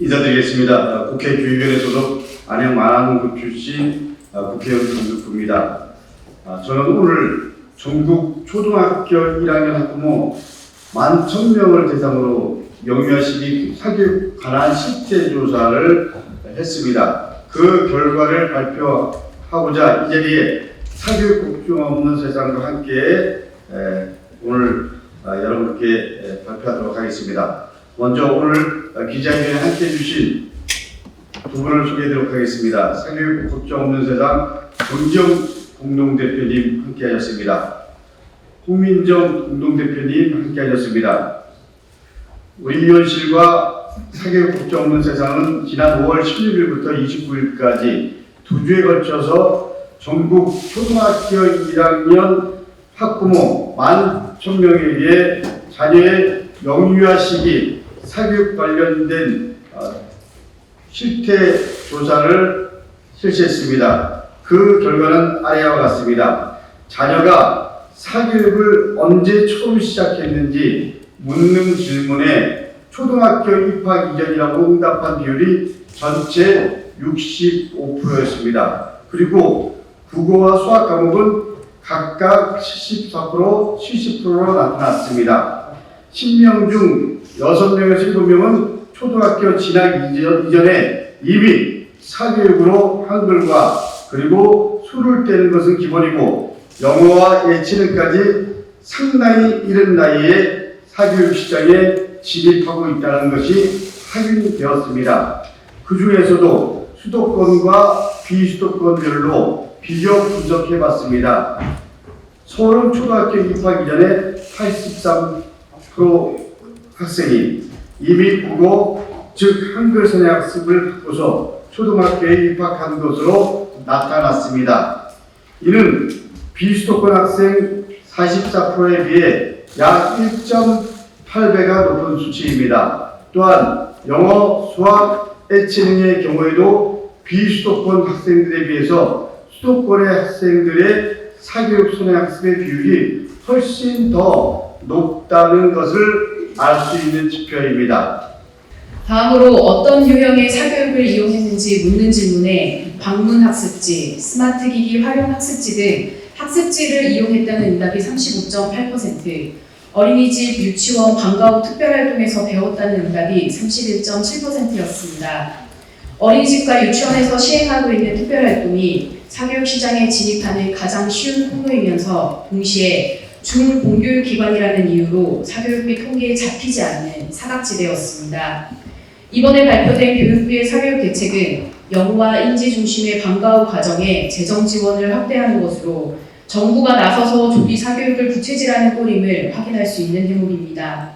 인사드리겠습니다. 국회 교육위원회 소속 안양 만안군 출신 아, 국회의원 정득구입니다. 아, 저는 오늘 전국 초등학교 1학년 학부모 11,000명을 대상으로 영유아 시기 사교육 관한 실태 조사를 했습니다. 그 결과를 발표하고자 이 자리에 사교육 걱정 없는 세상과 함께 에, 오늘 아, 여러분께 에, 발표하도록 하겠습니다. 먼저 오늘 어, 기자회견에 함께 해주신 두 분을 소개해드리도록 하겠습니다. 사교육 걱정 없는 세상 정정 공동대표님 함께 하셨습니다. 홍민정 공동대표님 함께 하셨습니다. 우리 위원실과 사교육 걱정 없는 세상은 지난 5월 16일부터 29일까지 두 주에 걸쳐서 전국 초등학교 1학년 학부모 11,000명에게 자녀의 영유아 시기 사교육 관련된 어, 실태 조사를 실시했습니다. 그 결과는 아래와 같습니다. 자녀가 사교육을 언제 처음 시작했는지 묻는 질문에 초등학교 입학 이전이라고 응답한 비율이 전체 65%였습니다. 그리고 국어와 수학 과목은 각각 74%, 70%로 나타났습니다. 10명 중 6명에서 7명은 초등학교 진학 이전, 이전에 이미 사교육으로 한글과 그리고 수를 떼는 것은 기본이고 영어와 예체능까지 상당히 이른 나이에 사교육 시장에 진입하고 있다는 것이 확인되었습니다. 그 중에서도 수도권과 비수도권별로 비교 분석해 봤습니다. 서울은 초등학교 입학 이전에 83% 학생이 이미 국어, 즉 한글 선의 학습을 하고서 초등학교에 입학한 것으로 나타났습니다. 이는 비수도권 학생 44%에 비해 약 1.8배가 높은 수치입니다. 또한 영어, 수학, 예체능의 경우에도 비수도권 학생들에 비해서 수도권의 학생들의 사교육 선행학습의 비율이 훨씬 더 높다는 것을 알 수 있는 지표입니다. 다음으로 어떤 유형의 사교육을 이용했는지 묻는 질문에 방문 학습지, 스마트 기기 활용 학습지 등 학습지를 이용했다는 응답이 35.8%, 어린이집, 유치원, 방과 후 특별활동에서 배웠다는 응답이 31.7%였습니다. 어린이집과 유치원에서 시행하고 있는 특별활동이 사교육 시장에 진입하는 가장 쉬운 통로이면서 동시에 중공교육 기관이라는 이유로 사교육비 통계에 잡히지 않는 사각지대였습니다. 이번에 발표된 교육부의 사교육 대책은 영어와 인지 중심의 방과 후 과정에 재정 지원을 확대하는 것으로 정부가 나서서 조기 사교육을 부채질하는 꼴임을 확인할 수 있는 대목입니다.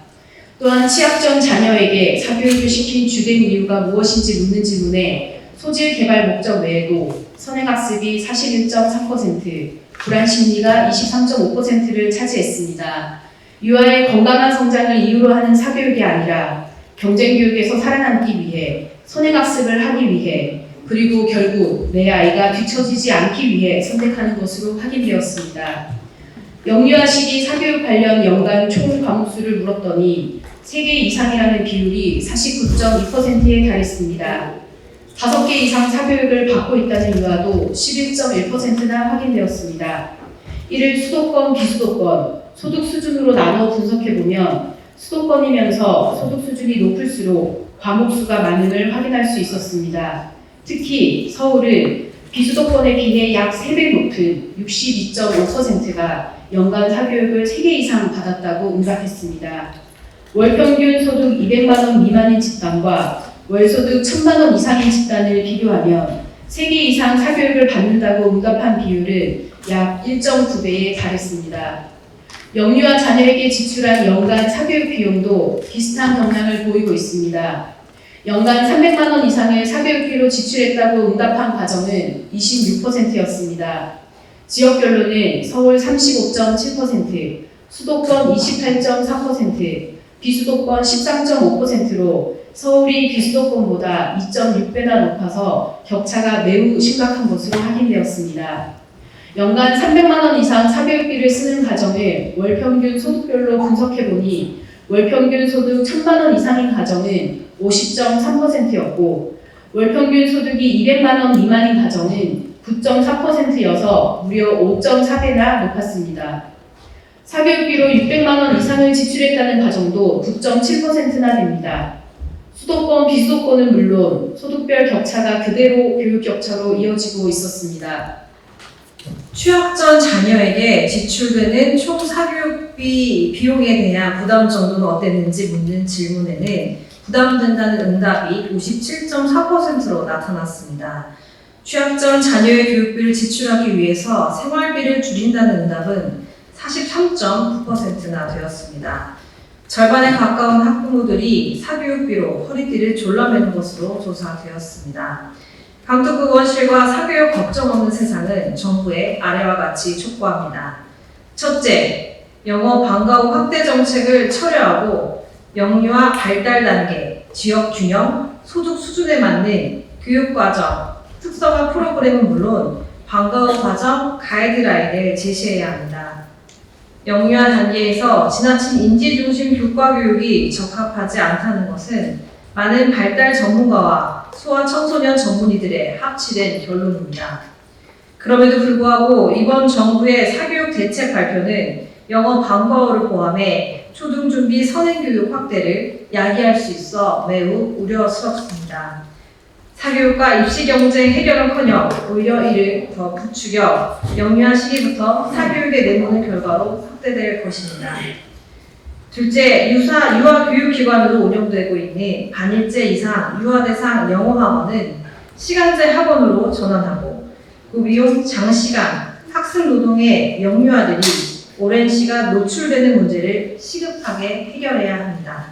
또한 취약전 자녀에게 사교육을 시킨 주된 이유가 무엇인지 묻는 질문에 소질 개발 목적 외에도 선행학습이 41.3%, 불안 심리가 23.5%를 차지했습니다. 유아의 건강한 성장을 이유로 하는 사교육이 아니라 경쟁 교육에서 살아남기 위해 선행학습을 하기 위해 그리고 결국 내 아이가 뒤처지지 않기 위해 선택하는 것으로 확인되었습니다. 영유아 시기 사교육 관련 연간 총 과목 수를 물었더니 3개 이상이라는 비율이 49.2%에 달했습니다. 5개 이상 사교육을 받고 있다는 유아도 11.1%나 확인되었습니다. 이를 수도권, 비수도권, 소득 수준으로 나눠 분석해보면 수도권이면서 소득 수준이 높을수록 과목 수가 많음을 확인할 수 있었습니다. 특히 서울은 비수도권에 비해 약 3배 높은 62.5%가 연간 사교육을 3개 이상 받았다고 응답했습니다. 월 평균 소득 200만 원 미만인 집단과 월 소득 1000만 원 이상인 집단을 비교하면 3개 이상 사교육을 받는다고 응답한 비율은 약 1.9배에 달했습니다. 영유아 자녀에게 지출한 연간 사교육 비용도 비슷한 경향을 보이고 있습니다. 연간 300만 원 이상을 사교육비로 지출했다고 응답한 가정은 26%였습니다. 지역별로는 서울 35.7%, 수도권 28.3%, 비수도권 13.5%로 서울이 비수도권보다 2.6배나 높아서 격차가 매우 심각한 것으로 확인되었습니다. 연간 300만 원 이상 사교육비를 쓰는 가정을 월 평균 소득별로 분석해 보니 월 평균 소득 1천만 원 이상인 가정은 50.3%였고 월 평균 소득이 200만 원 미만인 가정은 9.4%여서 무려 5.4배나 높았습니다. 사교육비로 600만 원 이상을 지출했다는 가정도 9.7%나 됩니다. 수도권, 비수도권은 물론 소득별 격차가 그대로 교육 격차로 이어지고 있었습니다. 취업 전 자녀에게 지출되는 총 사교육비 비용에 대한 부담 정도는 어땠는지 묻는 질문에는 부담된다는 응답이 57.4%로 나타났습니다. 취업 전 자녀의 교육비를 지출하기 위해서 생활비를 줄인다는 응답은 43.9%나 되었습니다. 절반에 가까운 학부모들이 사교육비로 허리띠를 졸라매는 것으로 조사되었습니다. 강특구 원실과 사교육 걱정 없는 세상은 정부의 아래와 같이 촉구합니다. 첫째, 영어 방과 후 확대 정책을 철회하고 영유아 발달 단계, 지역 균형, 소득 수준에 맞는 교육 과정, 특성화 프로그램은 물론 방과 후 과정 가이드라인을 제시해야 합니다. 영유아 단계에서 지나친 인지 중심 교과 교육이 적합하지 않다는 것은 많은 발달 전문가와 소아 청소년 전문의들의 합치된 결론입니다. 그럼에도 불구하고 이번 정부의 사교육 대책 발표는 영어 방과후를 포함해 초등준비 선행교육 확대를 야기할 수 있어 매우 우려스럽습니다. 사교육과 입시 경쟁 해결은커녕 오히려 이를 더 부추겨 영유아 시기부터 사교육에 내모는 결과로 확대될 것입니다. 둘째, 유사 유아 교육 기관으로 운영되고 있는 반일제 이상 유아 대상 영어 학원은 시간제 학원으로 전환하고 그 비용 장시간 학습 노동에 영유아들이 오랜 시간 노출되는 문제를 시급하게 해결해야 합니다.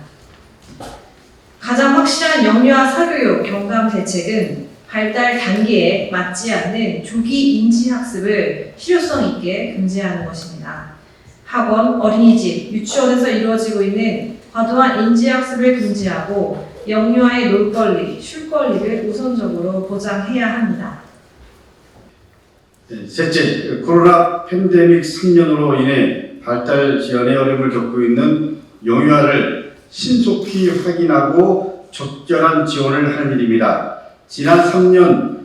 가장 확실한 영유아 사교육 경감 대책은 발달 단계에 맞지 않는 조기 인지 학습을 실효성 있게 금지하는 것입니다. 학원, 어린이집, 유치원에서 이루어지고 있는 과도한 인지학습을 금지하고 영유아의 놀 권리, 쉴 권리를 우선적으로 보장해야 합니다. 네, 셋째, 코로나 팬데믹 3년으로 인해 발달 지연에 어려움을 겪고 있는 영유아를 신속히 확인하고 적절한 지원을 하는 일입니다. 지난 3년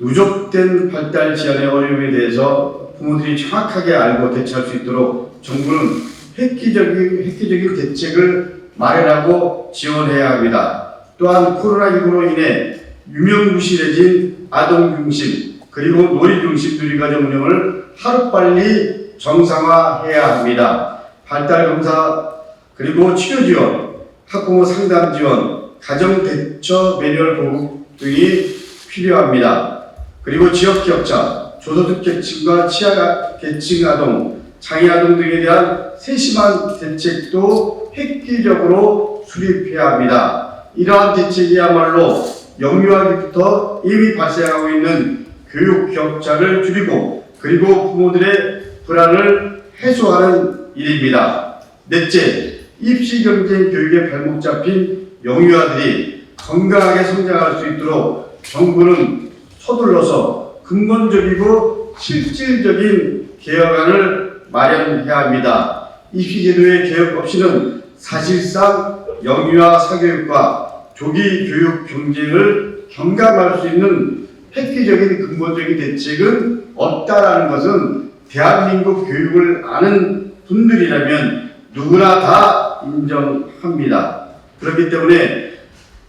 누적된 발달 지연의 어려움에 대해서 부모들이 정확하게 알고 대처할 수 있도록 정부는 획기적인, 획기적인 대책을 마련하고 지원해야 합니다. 또한 코로나19로 인해 유명무실해진 아동 중심 그리고 놀이 중심 누리과정 운영을 하루빨리 정상화해야 합니다. 발달 검사 그리고 치료 지원, 학부모 상담 지원, 가정 대처 매뉴얼 보급 등이 필요합니다. 그리고 지역 격차, 저소득 계층과 치아 계층 아동, 장애 아동 등에 대한 세심한 대책도 획기적으로 수립해야 합니다. 이러한 대책이야말로 영유아기부터 이미 발생하고 있는 교육 격차를 줄이고 그리고 부모들의 불안을 해소하는 일입니다. 넷째, 입시 경쟁 교육에 발목 잡힌 영유아들이 건강하게 성장할 수 있도록 정부는 서둘러서 근본적이고 실질적인 개혁안을 마련해야 합니다. 입시제도의 개혁 없이는 사실상 영유아 사교육과 조기 교육 경쟁을 경감할 수 있는 획기적인 근본적인 대책은 없다라는 것은 대한민국 교육을 아는 분들이라면 누구나 다 인정합니다. 그렇기 때문에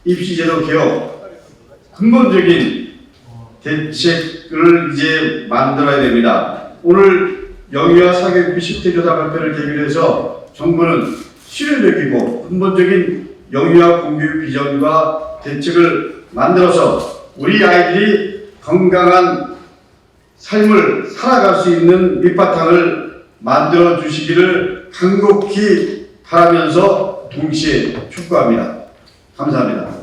입시제도 개혁 근본적인 대책을 이제 만들어야 됩니다. 오늘 영유아 사교육비 실태조사 발표를 계기로 해서 정부는 실효적이고 근본적인 영유아 공교육 비전과 대책을 만들어서 우리 아이들이 건강한 삶을 살아갈 수 있는 밑바탕을 만들어 주시기를 간곡히 바라면서 동시에 촉구합니다. 감사합니다.